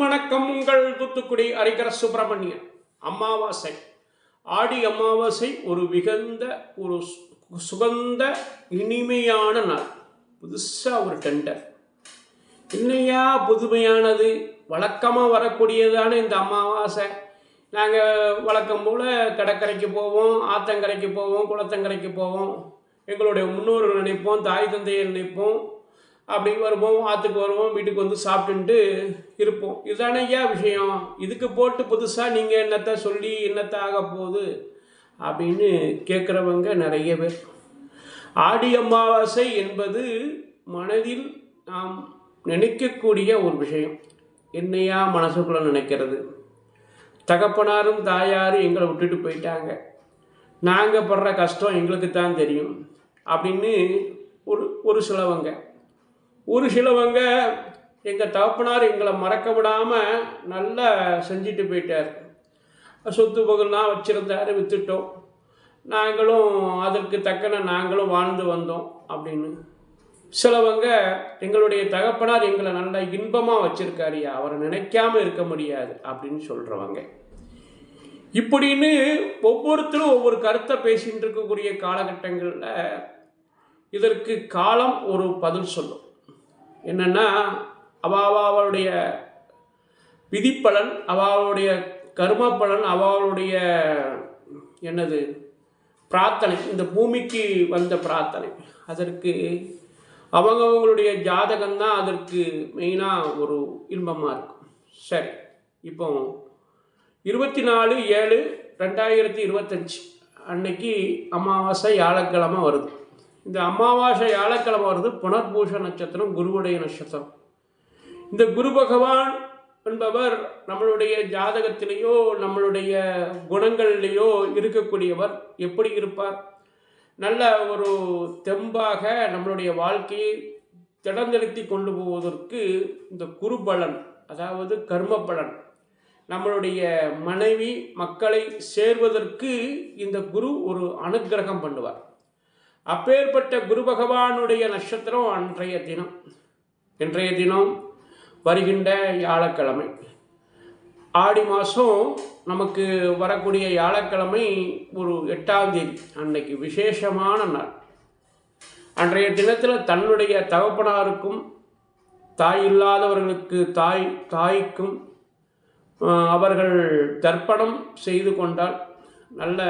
வணக்கம் உங்கள் தூத்துக்குடி அரிகர சுப்பிரமணியன். அமாவாசை. ஆடி அமாவாசை ஒரு மிகுந்த ஒரு சுகந்த இனிமையான நாள். புதுசாக ஒரு டெண்டர் இன்னையா புதுமையானது? வழக்கமாக வரக்கூடியதான இந்த அமாவாசை. நாங்கள் வழக்கம் போல் கடற்கரைக்கு போவோம் ஆத்தங்கரைக்கு போவோம் குளத்தங்கரைக்கு போவோம். எங்களுடைய முன்னோர்கள் நினைப்போம் தாய் தந்தையை நினைப்போம். அப்படி வருவோம் ஆற்றுக்கு வருவோம் வீட்டுக்கு வந்து சாப்பிட்டுட்டு இருப்போம். இதுதானே ஏன் விஷயம். இதுக்கு போட்டு புதுசாக நீங்கள் என்னத்தை சொல்லி என்னத்தை ஆக போகுது அப்படின்னு கேட்குறவங்க நிறைய பேர். ஆடி அமாவாசை என்பது மனதில் நாம் நினைக்கக்கூடிய ஒரு விஷயம். என்னையா மனசுக்குள்ளே நினைக்கிறது? தகப்பனாரும் தாயாரும் எங்களை விட்டுட்டு போயிட்டாங்க. நாங்கள் படுற கஷ்டம் எங்களுக்கு தான் தெரியும் அப்படின்னு ஒரு ஒரு சிலவங்க ஒரு சிலவங்க எங்கள் தகப்பனார் எங்களை மறக்க விடாமல் நல்லா செஞ்சுட்டு போயிட்டார். சொத்து பகல்லாம் வச்சுருந்தாரு விற்றுட்டோம் நாங்களும் அதற்கு தக்கன நாங்களும் வாழ்ந்து வந்தோம் அப்படின்னு. சிலவங்க எங்களுடைய தகப்பனார் எங்களை நல்லா இன்பமாக வச்சுருக்காரியா அவரை நினைக்காம இருக்க முடியாது அப்படின்னு சொல்கிறவங்க இப்படின்னு ஒவ்வொருத்தரும் ஒவ்வொரு கருத்தை பேசிகிட்டு இருக்கக்கூடிய காலகட்டங்களில் இதற்கு காலம் ஒரு பதில் சொல்லும். என்னென்னா அவாவாவளுடைய விதிப்பலன் அவாவளுடைய கர்ம பலன் அவளுடைய என்னது பிரார்த்தனை இந்த பூமிக்கு வந்த பிரார்த்தனை. அதற்கு அவங்கவுங்களுடைய ஜாதகம்தான் அதற்கு மெயினாக ஒரு இன்பமாக இருக்கும். சரி இப்போ இருபத்தி நாலு ஏழு ரெண்டாயிரத்தி இருபத்தஞ்சி அன்னைக்கு அமாவாசை வியாழக்கிழமை வருது. இந்த அமாவாசை வியாழக்கிழமை வருது புனர்பூஷ நட்சத்திரம் குருவுடைய நட்சத்திரம். இந்த குரு பகவான் என்பவர் நம்மளுடைய ஜாதகத்திலேயோ நம்மளுடைய குணங்களிலேயோ இருக்கக்கூடியவர். எப்படி இருப்பார்? நல்ல ஒரு தெம்பாக நம்மளுடைய வாழ்க்கையை திடந்தெடுத்தி கொண்டு போவதற்கு இந்த குருபலன் அதாவது கர்ம பலன். நம்மளுடைய மனைவி மக்களை சேர்வதற்கு இந்த குரு ஒரு அனுக்கிரகம் பண்ணுவார். அப்பேற்பட்ட குரு பகவானுடைய நட்சத்திரம் அன்றைய தினம். இன்றைய தினம் வருகின்ற வியாழக்கிழமை. ஆடி மாதம் நமக்கு வரக்கூடிய வியாழக்கிழமை ஒரு எட்டாம் தேதி அன்னைக்கு விசேஷமான நாள். அன்றைய தினத்தில் தன்னுடைய தகப்பனாருக்கும் தாய் இல்லாதவர்களுக்கு தாய் தாய்க்கும் அவர்கள் தர்ப்பணம் செய்து கொண்டால் நல்ல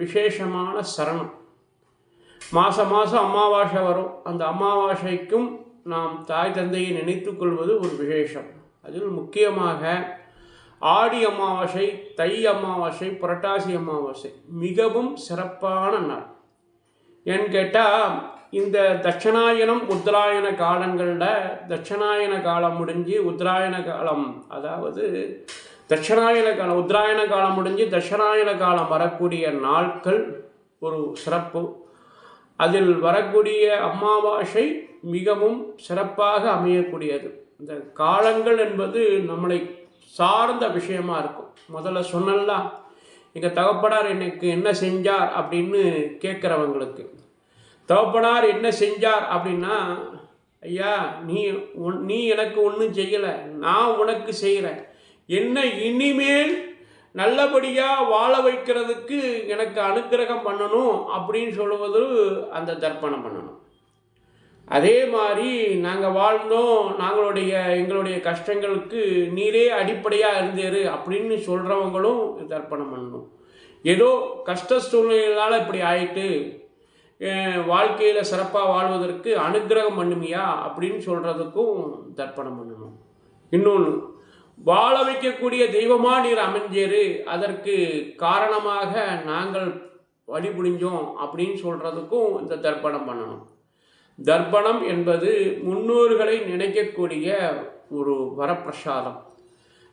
விசேஷமான சரணம். மாதம் மாதம் அமாவாசை வரும். அந்த அமாவாசைக்கும் நாம் தாய் தந்தையை நினைத்து கொள்வது ஒரு விசேஷம். அதில் முக்கியமாக ஆடி அமாவாசை தை அமாவாசை புரட்டாசி அமாவாசை மிகவும் சிறப்பான நாள். ஏன்னு கேட்டால் இந்த தட்சணாயனம் உத்தராயண காலங்களில் தட்சணாயன காலம் முடிஞ்சு உத்தராயண காலம் அதாவது தட்சணாயன காலம் உத்தராயண காலம் முடிஞ்சு தட்சணாயன காலம் வரக்கூடிய நாட்கள் ஒரு சிறப்பு. அதில் வரக்கூடிய அமாவாசை மிகவும் சிறப்பாக அமையக்கூடியது. இந்த காலங்கள் என்பது நம்மளை சார்ந்த விஷயமா இருக்கும். முதல்ல சொன்னலாம் எங்கள் தகப்பனார் எனக்கு என்ன செஞ்சார் அப்படின்னு கேட்குறவங்களுக்கு. தகப்பனார் என்ன செஞ்சார் அப்படின்னா ஐயா நீ நீ எனக்கு ஒன்றும் செய்யலை நான் உனக்கு செய்கிறேன் என்ன இனிமேல் நல்லபடியாக வாழ வைக்கிறதுக்கு எனக்கு அனுக்கிரகம் பண்ணணும் அப்படின்னு சொல்லுவது அந்த தர்ப்பணம் பண்ணணும். அதே மாதிரி நாங்கள் வாழ்ந்தோம் நாங்களுடைய எங்களுடைய கஷ்டங்களுக்கு நீரே அடிப்படையாக இருந்தேரு அப்படின்னு சொல்கிறவங்களும் தர்ப்பணம் பண்ணணும். ஏதோ கஷ்ட சூழ்நிலைகளால் இப்படி ஆயிட்டு வாழ்க்கையில் சிறப்பாக வாழ்வதற்கு அனுக்கிரகம் பண்ணுமியா அப்படின்னு சொல்கிறதுக்கும் தர்ப்பணம் பண்ணணும். இன்னொன்று வாழ வைக்கக்கூடிய தெய்வமாக நீர் அமைஞ்சேரு அதற்கு காரணமாக நாங்கள் வழிபுரிஞ்சோம் அப்படின்னு சொல்கிறதுக்கும் இந்த தர்ப்பணம் பண்ணணும். தர்ப்பணம் என்பது முன்னோர்களை நினைக்கக்கூடிய ஒரு வரப்பிரசாதம்.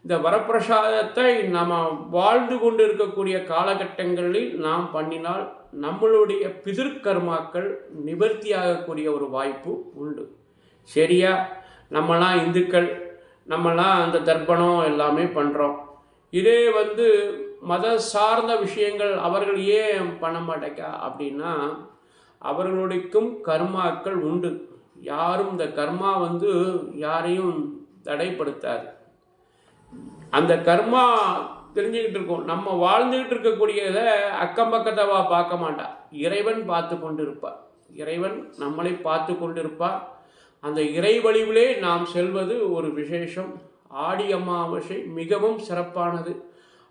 இந்த வரப்பிரசாதத்தை நாம் வாழ்ந்து கொண்டு இருக்கக்கூடிய காலகட்டங்களில் நாம் பண்ணினால் நம்மளுடைய பிதிர்கர்மாக்கள் நிவர்த்தியாகக்கூடிய ஒரு வாய்ப்பு உண்டு. சரியா? நம்மலாம் இந்துக்கள் நம்மலாம் அந்த தர்ப்பணம் எல்லாமே பண்ணுறோம் இதே வந்து மத சார்ந்த விஷயங்கள் அவர்கள் ஏன் பண்ண மாட்டேக்கா? அப்படின்னா அவர்களுடைக்கும் கர்மாக்கள் உண்டு. யாரும் இந்த கர்மா வந்து யாரையும் தடைப்படுத்தாது. அந்த கர்மா தெரிஞ்சுக்கிட்டு இருக்கோம். நம்ம வாழ்ந்துக்கிட்டு இருக்கக்கூடியதை அக்கம் பக்கத்தவா பார்க்க மாட்டா. இறைவன் பார்த்து கொண்டு இருப்பார் இறைவன் நம்மளை பார்த்து கொண்டு இருப்பார் அந்த இறை வழிவிலே நாம் செல்வது ஒரு விசேஷம். ஆடி அமாவாசை மிகவும் சிறப்பானது.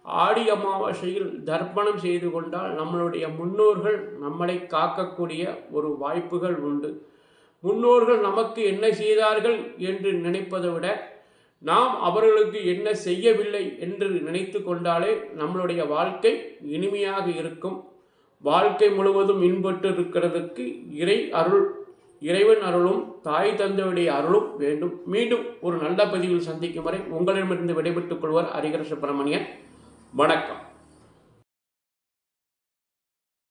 ஆடி அமாவாசையில் தர்ப்பணம் செய்து கொண்டால் நம்மளுடைய முன்னோர்கள் நம்மளை காக்கக்கூடிய ஒரு வாய்ப்புகள் உண்டு. முன்னோர்கள் நமக்கு என்ன செய்தார்கள் என்று நினைப்பதை விட நாம் அவர்களுக்கு என்ன செய்யவில்லை என்று நினைத்து கொண்டாலே நம்மளுடைய வாழ்க்கை இனிமையாக இருக்கும். வாழ்க்கை முழுவதும் இன்பட்டு இருக்கிறதுக்கு இறை அருள் இறைவன் அருளும் தாய் தந்தையுடைய அருளும் வேண்டும். மீண்டும் ஒரு நல்ல பதிவில் சந்திக்கும் வரை உங்களிடமிருந்து விடைபெற்றுக் கொள்வார் ஹரிகர சுப்பிரமணியன் வணக்கம்.